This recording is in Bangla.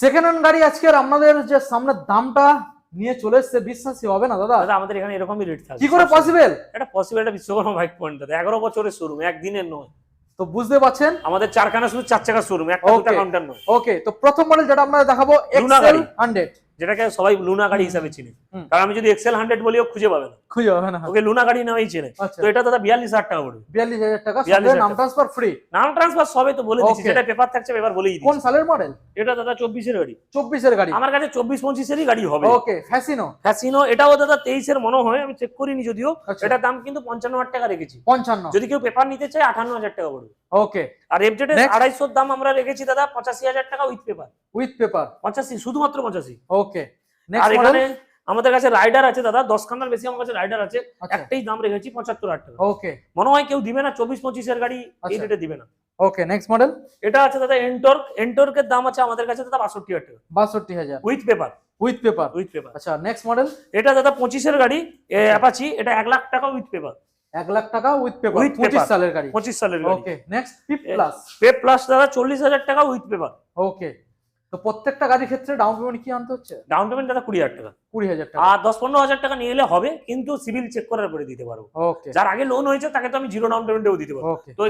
সেকেন্ড হ্যান্ড গাড়ি আজকে আপনাদের যে সামনে দামটা নিয়ে চলে এসছে বিশ্বাসই হবে না দাদা? আমাদের এখানে এরকমই রেট থাকে। কি করে পসিবল এটা পসিবল এটা বিশ্বকর্মা বাইক পয়েন্ট দাদা। এগারো বছরের শোরুম একদিনের নয়। তো বুঝতে পারছেন? আমাদের চারখানা শুধু চার চাকার শোরুম একটা দুটা কাউন্টার নয়। ওকে তো প্রথম মডেল যেটা আমরা দেখাবো লুনা এক্সেল গাড়ি। হান্ড্রেড যেটাকে সবাই লুনা গাড়ি হিসাবে চিনে। কারণ আমি যদি এক্সেল হান্ড্রেড বলিও খুঁজে পাবে না। খুঁজে হবে না। ওকে লুনা গাড়ি নামেই চেনে। আচ্ছা। তো এটা দাদা বিয়াল্লিশ হাজার টাকা পড়বে। বিয়াল্লিশ হাজার টাকা 42,000 নাম ট্রান্সফার ফ্রি নাম ট্রান্সফার সবে তো বলে দিচ্ছি যেটা পেপার থাকছে পেপার বলেই দিচ্ছি। কোন সালের মডেল এটা দাদা চব্বিশের গাড়ি। চব্বিশের গাড়ি। আমার কাছে চব্বিশ পঁচিশেরই গাড়ি হবে। ওকে ফ্যাসিনো ফ্যাসিনো এটাও দাদা তেইশের মনে হয় আমি চেক করিনি যদিও। আচ্ছা। এটার দাম কিন্তু পঞ্চান্ন হাজার টাকা রেখেছি। পঞ্চান্ন। যদি কেউ পেপার নিতে চায় আঠান্ন হাজার টাকা পড়বে। ওকে আর এফজেড Next. আড়াইশোর দাম আমরা রেখেছি দাদা পঁচাশি হাজার টাকা উইথ পেপার উইথ পেপার পঁচাশি শুধুমাত্র পঁচাশি। ওকে আর এখানে আমাদের কাছে রাইডার আছে দাদা দশ খানার বেশি আমার কাছে রাইডার আছে। আচ্ছা। একটাই দাম রেখেছি পঁচাত্তর হাজার টাকা। ওকে মনে হয় কেউ দিবে না চব্বিশ পঁচিশের গাড়ি এই আচ্ছা। রেটে দিবে না। ওকে নেক্সট মডেল এটা আছে দাদা এন্টর্ক এন্টর্কের দাম আছে আমাদের কাছে দাদা বাষট্টি হাজার টাকা। বাষট্টি হাজার। With paper with paper with paper আচ্ছা নেক্সট মডেল এটা দাদা পঁচিশের গাড়ি অ্যাপাচি এটা এক লাখ টাকা উইথ পেপার এক লাখ টাকা উইথ পেপার With পঁচিশ সালের গাড়ি। পঁচিশ সালের গাড়ি। ওকে নেক্সট ফিফ প্লাস পে প্লাস দাদা চল্লিশ হাজার টাকা উইথ পেপার ওকে তো প্রত্যেকটা গাড়ির ক্ষেত্রে ডাউন পেমেন্ট কি আনতে হচ্ছে? ডাউন পেমেন্ট দাদা কুড়ি হাজার টাকা। কুড়ি হাজার টাকা। আর দশ পনেরো হাজার টাকা নিয়ে এলে হবে কিন্তু সিভিল চেক করার পরে দিতে পারব। ওকে যার আগে লোন হয়েছে তাকে তো আমি জিরো ডাউন পেমেন্টেও দিতে পারব। তো